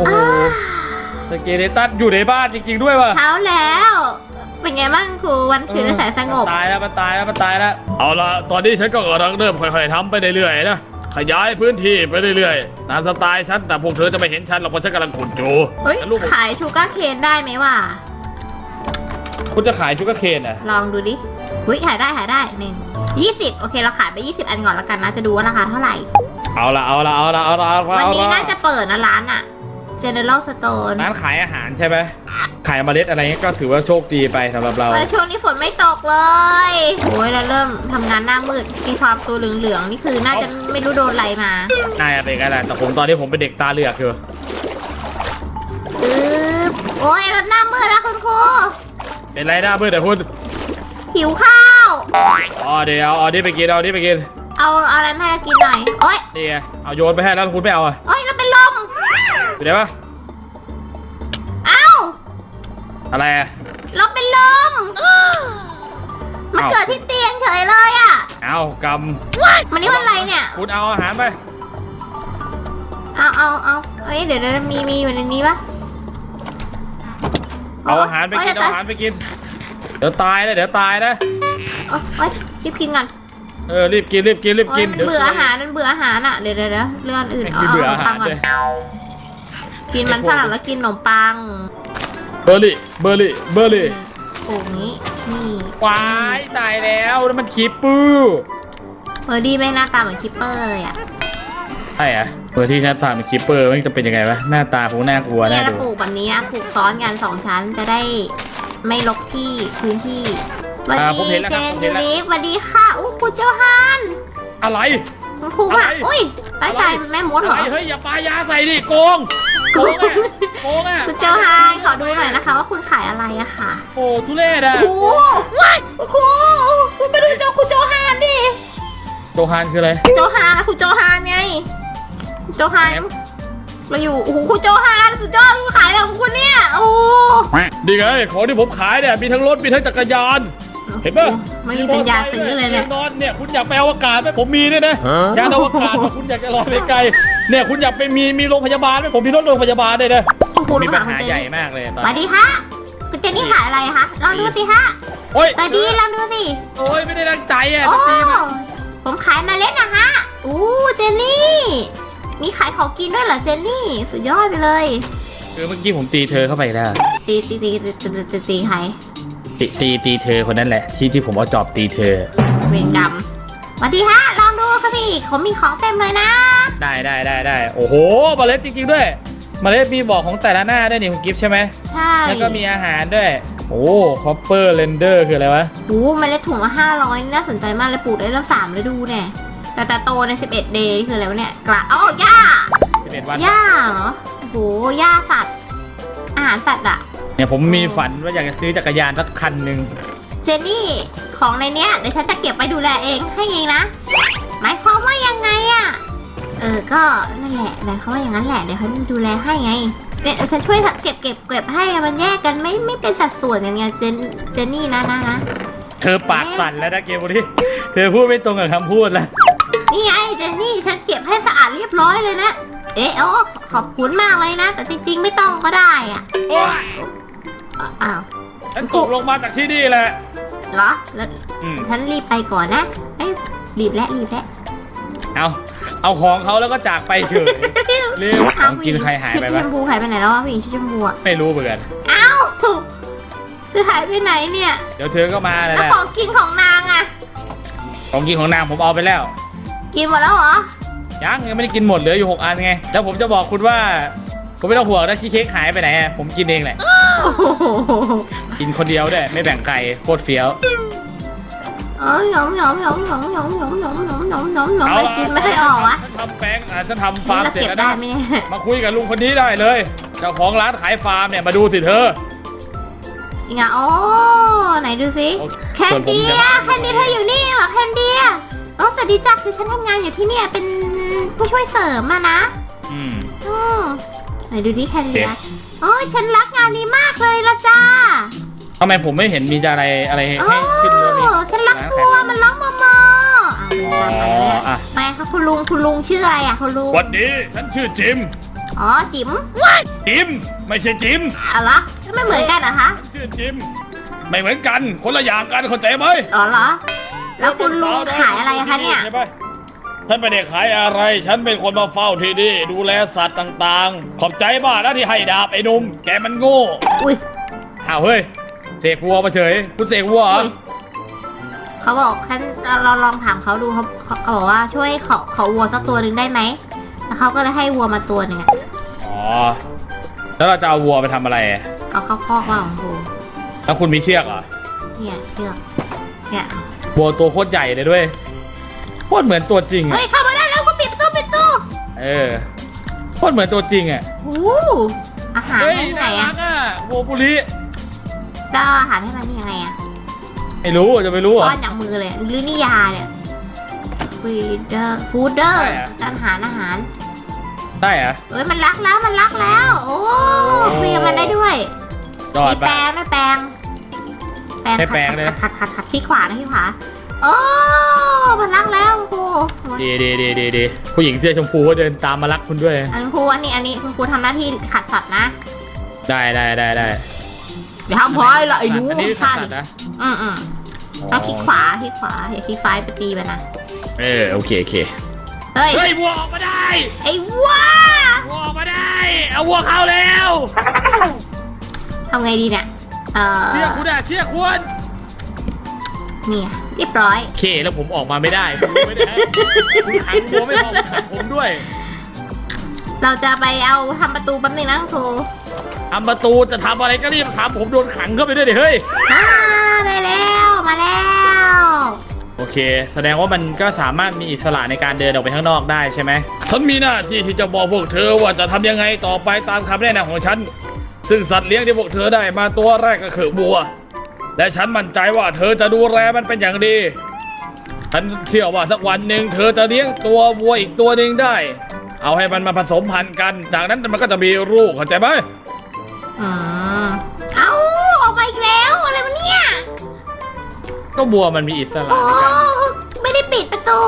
โอ้โหสเกเลตันอยู่ในบ้านจริงๆด้วยว่ะเช้าแล้ว เป็นไงบ้างครูวันคืนแสนสงบตายแล้วมันตายแล้วมันตายแล้วเอาละตอนนี้ฉันก็กำลังเริ่มค่อยๆทำไปเรื่อยๆนะ ขยายพื้นที่ไปเรื่อยๆตามสไตล์ฉันแต่พวกเธอจะไม่เห็นฉันหรอกเพราะฉันกำลังขุดอยู่เฮ้ยแล้วลูกผมขายชูการ์เคนได้ไหมวะ คุณจะขายชุกเกอร์เคนอะลองดูดิหุ้ยขายได้ขายได้หนึ่งยี่สิบโอเค เราขายไปยี่สิบอันก่อนแล้วกันนะ จะดูว่าราคาเท่าไหร่ เอาละเอาละเอาละเอาละเอาละวันนี้เอลน่าจะเปิดนะร้านอะ General Store ร้านขายอาหารใช่ไหมขายเมล็ดอะไรเงี้ยก็ถือว่าโชคดีไปสำหรับเราแต่ช่วงนี้ฝนไม่ตกเลยโอ้ยเราเริ่มทำงานหน้ามืด มีความตัวเหลืองๆ นี่คือน่าจะไม่รู้โดนอะไรมานายเป็นไงล่ะแต่ผมตอนนี้ผมเป็นเด็กตาเหลือกอยู่อึ๊บโอ้ยเราหน้ามืดแล้วคุณครู เป็นไรนะเพื่อนแต่คุณหิวข้าว อ๋อเดี๋ยวเอานี่ไปกินเอานี่ไปกินเอาเอาอะไรมาให้เรากินหน่อย โอ้ยนี่ไงเอาโยนไปให้แล้วคุณไม่เอาอะโอ้ยเราเป็นลม อยู่ไหนปะเอ้าอะไรอะ เราเป็นลมมาเกิดที่เตียงเฉยเลยอะเอากวันนี้วันอะไรเนี่ยำคุณเอาอาหารไป เอาเอาเอาเอ้ยเดี๋ยวเดี๋ยวมีมีอยู่ในนี้ปะเอาอาหารไปกินโยเอาอาหารไปกิน เดี๋ยวตายนะเดี๋ยวตายนะ โอ๊ยโอ๊ยรีบกินก่อนเออรีบกินรีบกินรีบโอ๊กิยนมันดี๋ยวเบื่ออาหารมันเบื่ออาหารอะเดี๋ยวเดี๋ยวเดี๋ยวเรื่องอื่นแม่งเอามีเบื่อเอาอาขนหามรปังก่อด้นวย กินมันฝรั่งแล้วกินขนมปังเบอร์รี่ เบอร์รี่ เบอร์รี่โอ้งี้นี่วายตายแล้วแล้วมันคีปปื้อเมอร์ดี้แม่งหน้าตาเหมือนคิปเปอร์เลยอะใช่อะเบอร์ที่หน้าตาเป็นคีปเปอร์มันจะเป็นยังไงวะหน้าตาคงน่ากลัวเนี่น่ายเราดูปลูกแบบนี้นะปลูกซ้อนกันสองชั้นจะได้ไม่รกที่พื้นที่สวัสอ่าผมดีเห็นแล้วเจครับนผมยูเห็นแล้วริฟสวัสดีค่ะอู้ครูเจ้าฮานอะไร คุณครูว่าอะไรอุ้ยตายตายแม่มดอะเหรไรอเฮ้ยอย่าปายาใส่ดิโกง โกงอะโกงอะคุณเจ้าฮานขอดูหน่อยนะคะว่าคุณขายอะไรอะค่ะโอ้ทุเรศอะครูว้ายครูคุณไปดูเจ้าคุณโจฮานดิโจฮานคืออะไรโจฮานคุณโจฮานไงคุณโจฮานแอมมาอยู่โอ้โหคุณโจฮานสุดยอดคุณขายอะไรของคุณเนี่ยโอ้ดีไงของที่ผมขายเนี่ยมีทั้งรถมีทั้งจักรยาน เห็นปะ ไม่เป็นยาซื้เลยแหละ นอนเนี่ยคุณอยากไปอวกาศไหมผมมีด้วยนะยานอวกาศคุณอยากจะลอยไปไกลเนี่ยคุณอยากไปมีมีโรงพยาบาลไหมผมมีรถโรงพยาบาลด้วยนะโมีปัญหาคุใหญ่มากเลยสวัสนี้ดีะคุณเจนี่ขายอะไรคะลองดูสิฮะโอ้ยสวัสดีลองดูสิ โอ้ยไม่ได้ตั้งใจอะโอ้ ผมขายเมาเล็ดนะฮะอู้เจนนี่ มีขายของกินด้วยเหรอเจนนี่ สุดยอดไปเลย คือเมื่อกี้ผมตีเธอเข้าไปแล้วตีตีตีตีตีตีใคร ตีตีตีเธอคนนั้นแหละ ที่ที่ผมเอาจอบตีเธอ เวรกรรมสวัสดีฮะ ลองดูค่ะสิเขามีของเต็มเลยนะ ได้ได้ได้ได้โอ้โหเมล็ดจริงๆด้วยเมล็ดมีบอกของแต่ละหน้าด้วยนี่คุณกิฟต์ใช่ไหมใช่แล้วก็มีอาหารด้วย โอ้คอปเปอร์เรนเดอร์คืออะไรวะโอ้เมล็ดถุงละห้าร้อยน่าสนใจมากเลยปลูกได้ตั้งสามฤดูเนี่ยแต่แต่โตใน 11 เดย์นี่คืออะไรวะเนี่ยกระอ๋อหญ้า11วันหญ้าเหรอโอ้โหหญ้าสัตว์อาหารสัตว์อะ เนี่ยผมมีฝันว่าอยากจะซื้อจักรยานสักคันหนึ่งเจนนี่ของในเนี้ยเดี๋ยวฉันจะเก็บไปดูแลเองให้เองนะ หมายความว่ายังไงอะเออ ก็นั่นแหละหมายความว่าอย่างนั้นแหละเดี๋ยวเขาดูแลให้ไงเนี่ยเดี๋ยวฉันช่วยเก็บเก็บเก็บให้อะมันแยกกันไม่ไม่เป็นสัดส่วนอย่างเงี้ยเจนเจนนี่นะนะนะเธอปากสั่นแล้วนะเกมบุรีเธอพูดไม่ตรงกับคำพูดแล้วนี่ไงเจนนี่ฉันเก็บให้สะอาดเรียบร้อยเลยนะ เอ๊ะโอ้ขอบคุณมากเลยนะ แต่จริง ๆ ไม่ต้องก็ได้อะ โอ้ย อะอ้าวฉันตกลงมาจากที่นี่แหละ เหรอแล้วอืม ฉันรีบไปก่อนนะเอ้ยรีบแล้วรีบแล้ว เอาเอาของเขาแล้วก็จากไปเฉยเร็วของกินใครหายไปชุดปะชมพูหายไปไหนแล้ววะผู้หญิงชุดชมพูอะไม่รู้เหมือนกันเอ้าจะหายไปไหนเนี่ยเดี๋ยวเธอก็มาแล้วแล้วแหละของกินของนางอะของกินของนางผมเอาไปแล้ว กินหมดแล้วเหรอยังยังไม่ได้กินหมดเหลืออยู่หกอันไง แล้วผมจะบอกคุณว่าคุณไม่ต้องห่วงนะที่เค้กหายไปไหนอะผมกินเองแหละ โอ้โหกินคนเดียวด้วยไม่แบ่งใครโคตรเฟี้ยว เอ้ยหยองหยองหยองหยองหยองหยองหยองหยองหยองหยองหยองเอาไม่กินไม่ค่อยออกวะฉันทำแป้งอะฉันทำนี่ฟาร์มเราเสร็จเก็บแล้วได้นะไหมเนี่ยมาคุยกับลุงคนนี้ได้เลย เจ้าของร้านขายฟาร์มเนี่ยมาดูสิเธอ จริงอะโอ้ไหนดูสิโอเคแคนดี้ส่วนผมจะ อะแคนดี้เธออยู่นี่เหรอแคนดี้อะโอ้สวัสดีจ้ะคือฉันทำงานอยู่ที่เนี่ยเป็นผู้ช่วยเสริมมานะอืม อืมไหนดูดิแคนดี้เอ๊ะอะ โอ้ยฉันรักงานนี้มากเลยละจ้าทำไมผมไม่เห็นมีอะไรอะไรให้โอ้ให้ขึ้นเลยนี่ฉันรักวัวมันร้องมอมอเอาอ๋อตามมาเลยอะไม่ค่ะคุณลุงคุณลุงชื่ออะไรอะคุณลุงวันนี้ฉันชื่อจิม อ๋อจิ๋มจิม ไม่ใช่จิมอะไรไม่เหมือนกันเหรอคะชื่อจิม ไม่เหมือนกัน คนละอย่างกันเข้าใจไหมอ๋อเหรอ แล้วคุณลุงขายอะไรคะเนี่ย ใช่ปะ ฉันไม่ได้ขายอะไร ฉันเป็นคนมาเฝ้าที่นี่ดูแลสัตว์ต่างๆ ขอบใจมากนะที่ให้ดาบไอ้หนุ่มแกมันโง่อุ้ยอ้าวเฮ้ยเสกวัวมาเฉย คุณเสกวัวเหรอ อุ้ยเขาบอกฉันเราลองถามเขาดูเขาเขาเขาบอกว่าช่วยขอขอวัวสักตัวหนึ่งได้ไหมแล้วเขาก็เลยให้วัวมาตัวหนึ่งอะอ๋อ แล้วเราจะเอาวัวไปทำอะไร เอาเข้าคอกว่าของกูแล้วคุณมีเชือกเหรอเนี่ยเชือกเนี่ยวัวตัวโคตรใหญ่เลยด้วย โคตรเหมือนตัวจริงเฮ้อะยเข้ามาได้แล้วกูปิดประตูปิดประตูเออโคตรเหมือนตัวจริงอะโอ้อาหารเฮ้ยให้ที่ไหนน่าอะรักอะวัวบุรีได้อาหารให้มันนี่ยังไงอะไม่รู้จะไม่รู้เหรป้ออนอย่างมือเลยหรือนี่ยาเนี่ยฟีเดอร์ฟูดเดอร์ใช่อะอาหารอาหารได้เหรอะ เอ้ยมันรักแล้วมันรักแล้ว โอ้เรียมันได้ด้วยจอดมีไปแปรงด้วยแปรงแปรงให้แปรงเลยขัดขัดขัดขัดขัดที่ขวานะที่ขวา โอ้มันรักแล้วคุณครูดีดีดีดีดีผู้หญิงเสื้อชมพูก็เดินตามมารักคุณด้วย อันคุณครูอันนี้อันนี้คุณครูทำหน้าที่ขัดสัตว์นะได้ได้ได้ได้เดี๋ยวทำพอยละไอ้หนูอันนี้คือฆ่าสัดิตว์นะอืมอืมต้องคลิกขวาคลิกขวาอย่าคลิกซ้ายไปตีมันนะเออโอเคโอเคเฮ้ยเฮ้ยวัวออกมาได้ไอ้วัววัวออกมาได้เอาวัวเข้าแล้วทำไงดีเนี่ยเออเชื่อคุณอะเชื่อคุณ เนี่ยเรียบร้อย โอเคแล้วผมออกมาไม่ได้คุณรู้ไหมเนี่ยคุณขังวัวไม่พอคุณขังผมด้วยเราจะไปเอาทำประตูแป๊บนึงนะคุณครูทำประตูจะทำอะไรก็รีบทำผมโดนขังเข้าไปด้วยดิเฮ้ย อ่าได้แล้วมาแล้วโอเค แสดงว่ามันก็สามารถมีอิสระในการเดินออกไปข้างนอกได้ใช่ไหม ฉันมีหน้าที่ที่จะบอกพวกเธอว่าจะทำยังไงต่อไปตามคำแนะนำของฉัน ซึ่งสัตว์เลี้ยงที่พวกเธอได้มาตัวแรกก็คือวัว และฉันมั่นใจว่าเธอจะดูแลมันเป็นอย่างดี ฉันเชื่อว่าสักวันหนึ่งเธอจะเลี้ยงตัววัวอีกตัวหนึ่งได้ เอาให้มันมาผสมพันธุ์กัน จากนั้นมันก็จะมีลูกเข้าใจไหมอืมเอาออกมาอีกแล้วอะไรวะเนี่ยก็วัวมันมีอิสระโอ้ในการไม่ได้ปิดประตู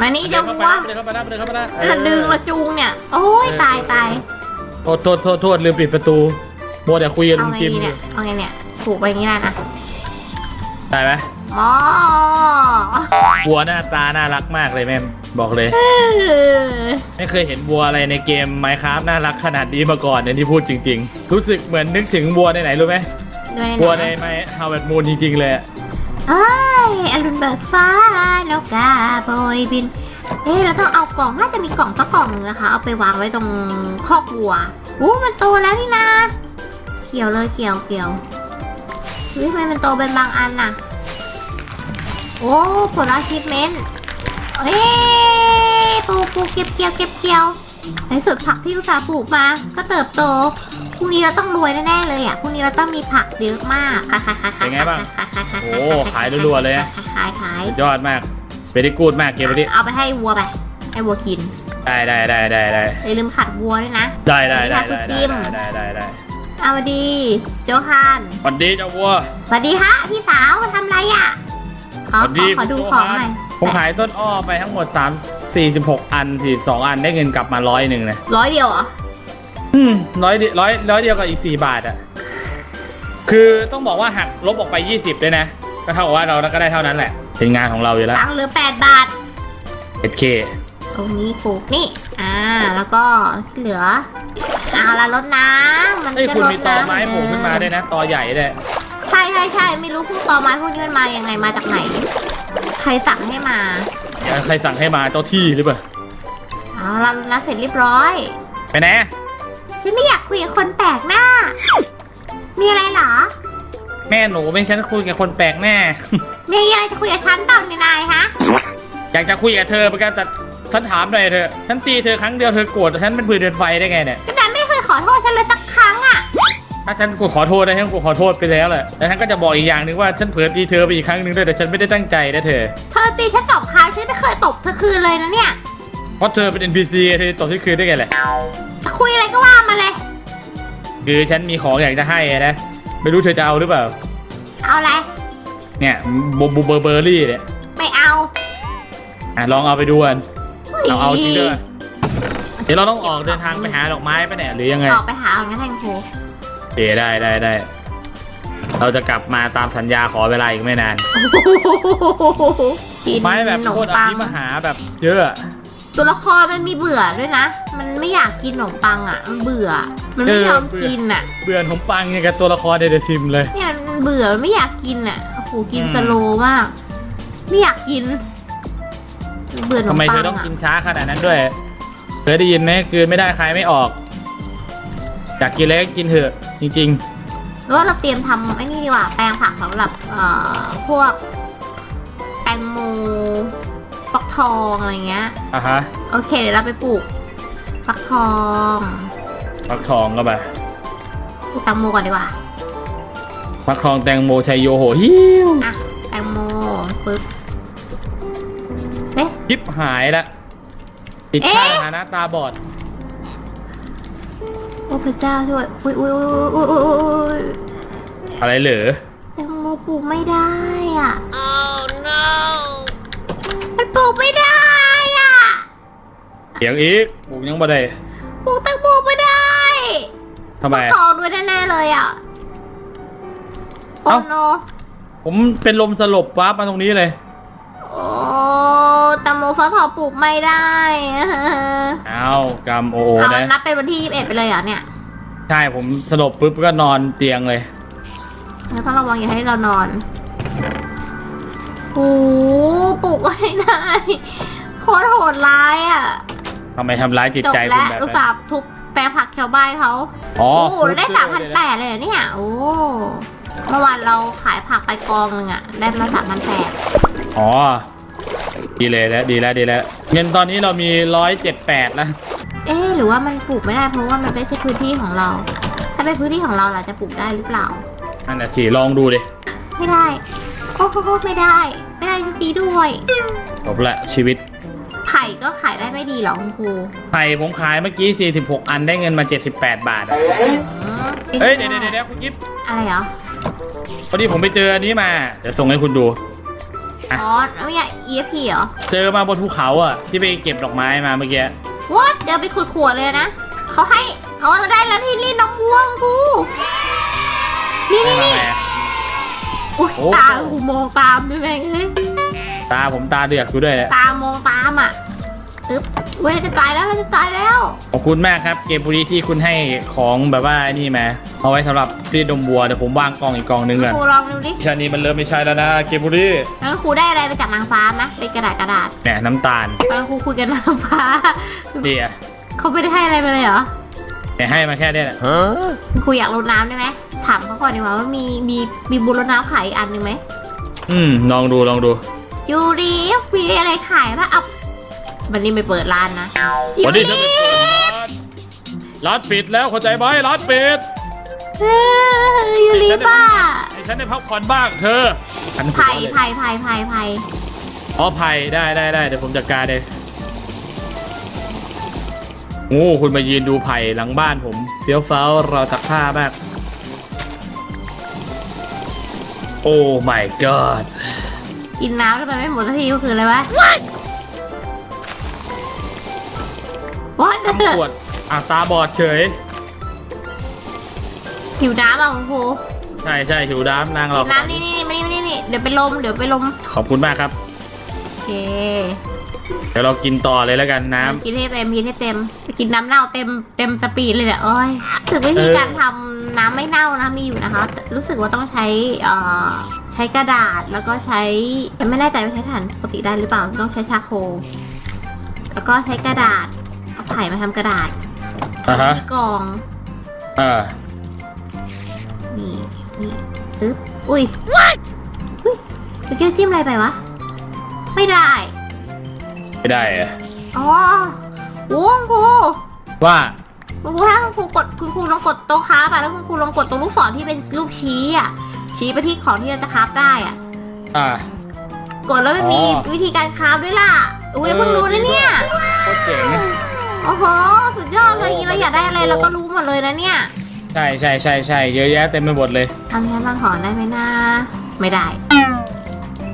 มานี่เดิเจ้านเข้าวัไปวนะเดินเข้าไปนะเดินเข้าไปนะแล้วดึงมาจูงเนี่ย โอ้ยตายตายโทษโทษโทษโทษลืมปิดประตูมัวแต่คุยกับเอาลุงไงจิมดีอเนี่ยยู่เอาไงเนี่ย ผูกไปอย่างนี้ได้นะได้ไหมหมอวัวหน้าตาน่ารักมากเลยแม่มบอกเลยเออไม่เคยเห็นวัวอะไรในเกม Minecraft น่ารักขนาดนี้มาก่อนเนี่ยที่พูดจริง ๆ รู้สึกเหมือนนึกถึงวัวในไหนรู้ไหมด้วยวัวในนะไมฮาวเวิร์ดมูนจริง ๆ เลยอะเอ้ยอรุณเบิกฟ้านกกาโบยบิน เอ๊ะเราต้องเอากล่องน่าจะมีกล่องสักกล่องหนึ่งนะคะ เอาไปวางไว้ตรงคอกวัวอู้มันโตแล้วนี่นะ เกี่ยวเลยเกี่ยวเกี่ยว เฮ้ยทำไมมันโตเป็นบางอันน่ะ โอ้ผลอาชีพเมนเอ้ยปลูกปลูกเก็บเกี่ยวเก็บเกี่ยว ในสุดผักที่อุตส่าห์ปลูกมา ก็เติบโต พรุ่งนี้เราต้องรวยแน่ๆเลยอะ พรุ่งนี้เราต้องมีผักเยอะมากขายขายขายขายเป็นไงบ้างขายขายขายโอ้ขายรัวๆเลยอะ ขายขายยอดมากเ e ดีกูดมากเกมนี้เอาไปให้วัวไป ให้วัวกิน ได้ได้ได้ได้ได้อย่าลืมขัดวัวด้วยนะได้ได้ได้สวัสดีค่ะคุณจิมได้ได้ได้ เอาดีโจฮานสวัสดีเจ้าวัว สวัสดีฮะพี่สาวมาทำอะไรอะขอสวัสขดีอขอดูคุณโจของฮาน หน่อยผมขายต้นอ้อไปทั้งหมด 3 46 อัน 42 อันได้เงินกลับมาร้อยหนึ่งนะร้อยเดียวเหรออืมร้อยเดียวร้อยร้อยเดียวกับอีก 4 บาทอะคือต้องบอกว่าหักลบออกไป 20ด้วยนะ ก็เท่ากับว่าเราก็ได้เท่านั้นแหละ เป็นงานของเราอยู่แล้วตังค์เหลือแปดบาท SK ตรงนี้ปลูกนี่ อ่า แล้วก็ที่เหลือเอาละรดน้ำมันเฮ้ยก็คุณรดมีตอน้ำไม้โผล่ขึ้นมาด้วยนะตอใหญ่เลยใช่ใช่ใช่ไม่รู้พวกตอไม้พวกนี้มันมายังไงมาจากไหน ใครสั่งให้มาเดี๋ยวใครสั่งให้มาเจ้าที่หรือเปล่าเอาละรดน้ำเสร็จเรียบร้อย ไปไหนฉันไม่อยากคุยกับคนแปลกหน้า มีอะไรเหรอแม่หนูไม่ฉันคุยกับคนแปลกหน้ามีอะไรจะคุยกับฉันเปล่าเนี่ยนายฮะ อยากจะคุยกับเธอเหมือนกันแต่ ฉันถามหน่อยเถอะฉันตีเธอครั้งเดียวเธอโกรธแต่ฉันเป็นปืนเดินไฟได้ไงเนี่ยก็นายไม่เคยขอโทษฉันเลยสักครั้งอะถ้าฉันกูขอโทษนะฉันกูขอโทษไปแล้วแหละแต่ฉันก็จะบอกอีกอย่างหนึ่งว่าฉันเผลอตีเธอไปอีกครั้งหนึ่งด้วยแต่ฉันไม่ได้ตั้งใจนะเธอ เธอตีฉันสองครั้งฉันไม่เคยตบเธอคืนเลยนะเนี่ย เพราะเธอเป็น NPC เธอตอบที่คืนได้ไงแหละจะคุยอะไรก็ว่ามาเลย คือฉันมีของอยากจะให้อะนะ ไม่รู้เธอจะเอาหรือเปล่า เอาอะไร เนี่ยบูบูเบอร์เบอร์รี่เนี่ย ไม่เอา อะลองเอาไปดูกัน เอาเอาจริงด้วยโอเคเดี๋ยวเราต้องออกเดินทางไปหาดอกไม้ไปะเนี่ยหรือยังไงออกไปหาเอางั้นแทนครูโอเคได้ได้ได้ เราจะกลับมาตามสัญญาขอเวลาอีกไม่นานกินไม้แบบขนมโคตรอปังภิมหาแบบเยอะตัวละครมันมีเบื่อด้วยนะ มันไม่อยากกินขนมปังอะ มันเบื่อ มันไม่ยอมกินอะ เบื่อผมปังยังกับตัวละครเดอะซิมเลย เนี่ยมันเบื่อมันไม่อยากกินอะโอ้โหกินอืม สโลว์มาก ไม่อยากกิน เบื่อขนทำมไมปัเธงอต้องอะกินช้าขนาดนั้นด้วย เธอได้ยินไหมกลืนไม่ได้ใครไม่ออกอยากกินอะไรก็กินเถอะจริงหรือว่าเราเตรียมทำไอ้นี่ดีกว่า แปลงผักสำหรับเอ่อพวกแตงโมฟักทองอะไรเงี้ย ๆอะฮะโอเคเดี๋ยวเราไปปลูกฟักทองฟักทองก็ไปปลูกแตงโมก่อนดีกว่า ฟักทองแตงโมชัยโยโหฮิว อะแตงโมปึ๊บเอ๊ะ ยิบหายละติดเอ๊ะข้างฐานะตาบอด โอ้พระเจ้าช่วยอุ้ยอุ้ยอุ้ยอุ้ยอุ้ยอุ้ยอะไรเหรอแตงโมปลูกไม่ได้อะ oh no มันปลูกไม่ได้อะเสียงอีกปลูกยังบ่ได้ปลูกแตงโมไม่ได้ทำไมฟักอะทองด้วยแน่ๆเลยอะโอ้เอ้า โนผมเป็นลมสลบปั๊บมาตรงนี้เลยโอ้แตงโมฟักทองปลูกไม่ได้อะเอากำโอโอเอานะนับเป็นวันที่21ไปเลยเหรอเนี่ยใช่ผมสลบปุ๊บก็นอนเตียงเลยเราต้องระวังอย่าให้เรานอนโอ้ปลูกไม่ได้โคตรโหดร้ายอะทำไมทำร้ายจิตจบใจคุแล้ณวแบบอุตนั้นส่าห์ทุบแปลงผักชาวบ้านเขาอ๋อโอ้ได้สามพันแปดเลยเหรอเนี่ย โอ้ เมื่อวานเราขายผักไปกองหนึ่งอะได้มาสามพันแปด อ๋อ ดีเลยแล้วดีแล้วดีแล้ว เงินตอนนี้เรามีร้อยเจ็ดแปดแล้วเอ๊ะหรือว่ามันปลูกไม่ได้เพราะว่ามันไม่ใช่พื้นที่ของเรา ถ้าเป็นพื้นที่ของเราเราจะปลูกได้หรือเปล่า นั่นแหะสิลองดูดิไม่ได้ โอ้โหไม่ได้ ไม่ได้จริงๆด้วย จบละชีวิต ไผ่ก็ขายได้ไม่ดีเหรอคุณครูไข่ผมขายเมื่อกี้ 46 อันได้เงินมา 78 บาทอะอืมเฮ้ยเดี๋ยวเดี๋ยวเดี๋ยวคุณกิฟต์อะไรเหรอพอดีผมไปเจออันนี้มา เดี๋ยวส่งให้คุณดู อะอ๋อไม่ใช่ EFP เหรอ เจอมาบนภูเขาอะที่ไปเก็บดอกไม้มาเมื่อกี้ What เดี๋ยวไปขุดขวดเลยนะเขาให้อ๋อเราได้แล้วที่รีดน้ำม่วงครูนี่นี่นี่อุ้ยโอ้ตาหูมองตามด้วยแม่งเอ้ยตาผมตาเดือกอยู่ด้วยแหละตามองตามอะ อึ๊บเว้ยเราจะตายแล้วเราจะตายแล้ว ขอบคุณมากครับ เกมบุรีที่คุณให้ของแบบว่านี่มาเอาไว้สำหรับรีดนมวัวเดี๋ยวผมวางกล่องอีกกล่องนึงก่อนครูลองดูดิชานี้มันเริ่มไม่ใช่แล้วนะเกมบุรีแล้วครูได้อะไรไปจากนางฟ้าไหมเป็นกระดาษกระดาษแหมน้ำตาลแล้วครูคุยกับนางฟ้าเดียเขาไม่ได้ให้อะไรไปเลยเหรอแต่ให้มาแค่เนี้ยแหละคุณครูอยากรดน้ำได้ไหมถามเขาก่อนดีกว่าว่ามีมีมีบุญรดน้ำขายอีกอันหนึ่งไหมอืมลองดูลองดูยูรีมีอะไรขายปะเอา วันนี้ไปเปิดร้านนะยูวันนี้จะรีไปเปิดร้านร้านปิดแล้วเข้าใจไหมร้านปิดเอ้ยยูรีบ้าให้ฉันได้พักผ่อนบ้างเธอฉันไผ่ไผ่ไผ่ไผ่ไผ่อ๋อไผ่ได้ได้ได้เดี๋ยวผมจัดการเลยโอ้คุณมายืนดูไผ่หลังบ้านผมเฟี้ยวฟ้าวเราตักผ้ามาก โอ้ my god กินน้ำทำไมไม่หมดสักทีก็คืออะไรวะ What ทำขวดอะตาบอดเฉย หิวน้ำอะคุณครูใช่ใช่หิวน้ำนางเรากินน้ำนี่นี่นี่มานี่มานี่นี่เดี๋ยวไปลมเดี๋ยวไปลมขอบคุณมากครับ โอเคเดี๋ยวเรากินต่อเลยแล้วกันน้ำเออกินให้เต็มกินให้เต็มไปกินน้ำเน่าเต็มเต็มสปีดเลยเนี่ยโอ้ยรู้สึกวิธีเออการทำน้ำไม่เน่านะมีอยู่นะคะแต่รู้สึกว่าต้องใช้เอ่อใช้กระดาษแล้วก็ใช้ไม่แน่ใจว่าใช้ถ่านปกติได้หรือเปล่าต้องใช้ชาโคลแล้วก็ใช้กระดาษเอา ไผ่มาทำกระดาษอะฮะที่กองเออนี่นี่อึ๊บอุ้ยอุ้ยเมื่อกี้เราจิ้มอะไรไปวะ ไม่ได้ ไม่ได้อะอ๋อโอ้คุณครูว่าคุณครูถ้าคุณครูกดคุณครูลองกดโต๊ะค้าไปแล้วคุณครูลองกดตรงลูกศรที่เป็นรูปชี้อะ ชี้ไปที่ของที่เราจะคราฟได้อะ อ่า กดแล้วมันมีอ๋อวิธีการคราฟด้วยล่ะ อุ้ยเออเพิ่งรู้นะเนี่ยโคตรเจ๋ง โอ้โห สุดยอดเลยอย่างนี้เราอยากได้อะไรเราก็รู้หมดเลยนะเนี่ยใช่ใช่ใช่ใช่เยอะแยะเต็มไปหมดเลย ทำงั้นบางของได้ไหมนะ ไม่ได้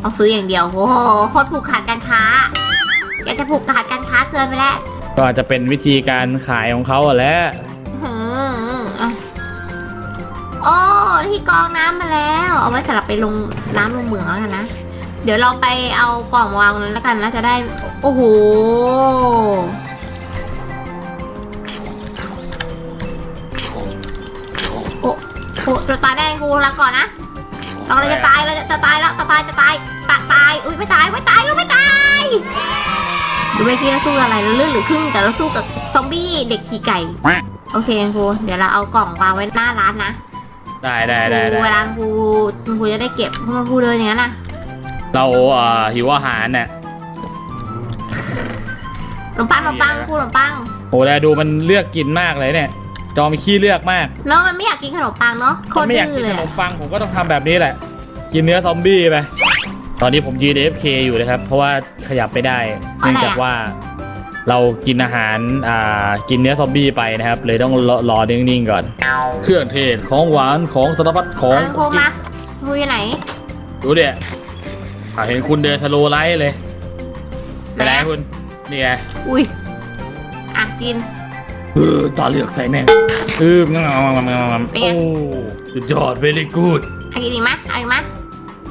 ต้องซื้ออย่างเดียวโอ้โหโคตรผูกขาดการค้าอยากจะผูกขาดการค้าเกินไปแล้วก็อาจจะเป็นวิธีการขายของเขาอะแหล้วหืมอะโอ้ที่กรองน้ำมาแล้ว เอาไว้สำหรับไปลงน้ำลงเหมืองแล้วกันนะ เดี๋ยวเราไปเอากล่องวางนั้นแล้วกันนะจะได้ โอ้โห โอ้โหจะตายได้กูลาก่อนนะเราเลยจะตายเราจะจะตายแล้วจะตายจะตายตายตายอุ้ยไม่ตายไม่ตายลูกไม่ตายดูเมื่อกี้เราสู้กับอะไรเราเลื่อนหรือครึ่งแต่เราสู้กับซอมบี้เด็กขี่ไก่โอเคครูเดี๋ยวเราเอากล่องวางไว้หน้าร้านนะได้ได้ได้ครูได้เวลาครูครูจะได้เก็บเพราะมันครูเดินอย่างนั้นนะเราเอ่อหิวอาหารเนี่ยขนมปังขนมปังครูขนมปังโอ้แล้วดูมันเลือกกินมากเลยเนี่ย จอมีขี้เลือกมากเนาะมันไม่อยากกินขนมปังเนาะโคมัตนรไม่อยากดื้อกินเลขยนอะมปังผมก็ต้องทำแบบนี้แหละ กินเนื้อซอมบี้ไปตอนนี้ผมยืน AFK อยู่นะครับ เพราะว่าขยับไม่ได้เนื่องจากว่า เรากินอาหารอ่ากินเนื้อซอมบี้ไปนะครับ เลยต้องรอรอนิ่งๆก่อน เครื่องเทศของหวานของสารพัดของอะครูมาครูอยู่ไหนดูเดี๋ยอะเห็นคุณเดินทะโลไลท์เลยไปไหนคุณนี่ไงอุ้ยอะกิน เออตาเหลือกใส่แม่งเอองามงามงามงามเป็นไงโอ้สุดยอด very good เอากินอีกไหมเอาอีกไหม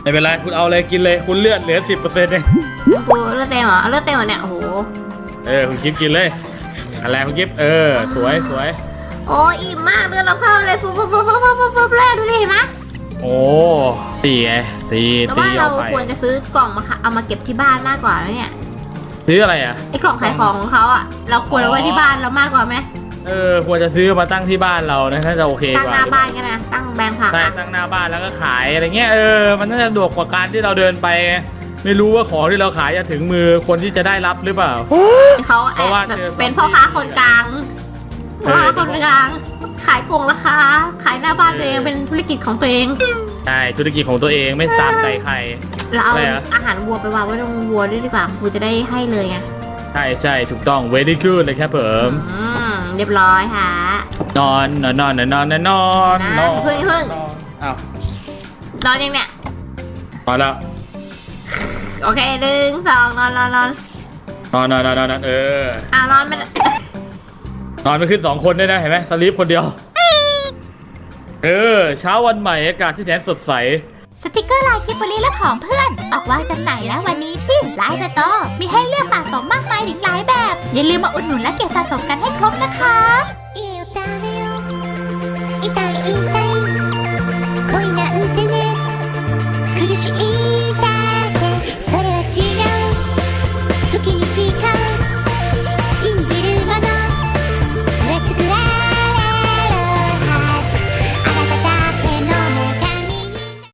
ไม่เป็นไรคุณเอาอะไรกินเลยคุณเลือดเหลือสิบเปอร์เซ็นต์เองครูเลือดเต็มเหรอเอาเลือดเต็มเหรอเนี่ยโอ้โหเออคุณกิฟกินเลยอะไรคุณกิฟเออ สวยสวยโอ้ยอิ่มมากเลือดเราเข้าเลยฟุบฟุบฟุบฟุบฟุบฟุบฟุบเลยดูดิเห็นไหมโอ้ตีไงตีแต่ตีว่าเราเอาไปควรจะซื้อกล่องมาค่ะเอามาเก็บที่บ้านมากกว่านะเนี่ย ซื้ออะไรอะ ไอ้กล่องขายของของเขาอะ เราควรเอาไว้ที่บ้านเรามากกว่าไหมเออควรจะซื้อมาตั้งที่บ้านเรานะน่าจะโอเคตั้งกว่าหน้าบ้านกันนะ ตั้งแบรนด์ผักใช่อะตั้งหน้าบ้านแล้วก็ขายอะไรเงี้ยเออมันน่าจะสะดวกกว่าการที่เราเดินไปไงไม่รู้ว่าของที่เราขายจะถึงมือคนที่จะได้รับหรือเปล่า เขาแอเพราะว่าบแบบเจอเป็นพ่อค้าคนกลางเอพ่ออค้าคนกลาง ขายกงราคาขายหน้าบ้านตัวเองเป็นธุรกิจของตัวเองใช่ธุรกิจของตัวเองไม่ตามใจใคร เราเอาอะไรอะ อาหารวัวไปวางไว้ตรงวัวด้วยดีกว่าครูจะได้ให้เลยไงใช่ใช่ถูกต้อง very good เลยครับผมอืมเรียบร้อยค่ะ นอนนอนนอนนอนนอนนอนนะนอนเพิ่งเพิ่ง อ้าวนอนยังเนี่ย นอนแล้วโอเคหนึ่งสองนอนนอนนอนนอนนอนนอนนอนนอนเอออ่านอนไม่นอนไม่ขึ้นสองคนได้นะเห็นไหมสลีปคนเดียว เออ เช้าวันใหม่อากาศที่แสนสดใส สติกเกอร์ลายคิบบลีและของเพื่อน ออกวางจำหน่ายแล้ววันนี้ที่ไลน์สตอร์มีให้เลือกสะสมมากมายถึงหลายแบบ อย่าลืมมาอุดหนุนและเก็บสะสมกันให้ครบนะคะ痛い痛い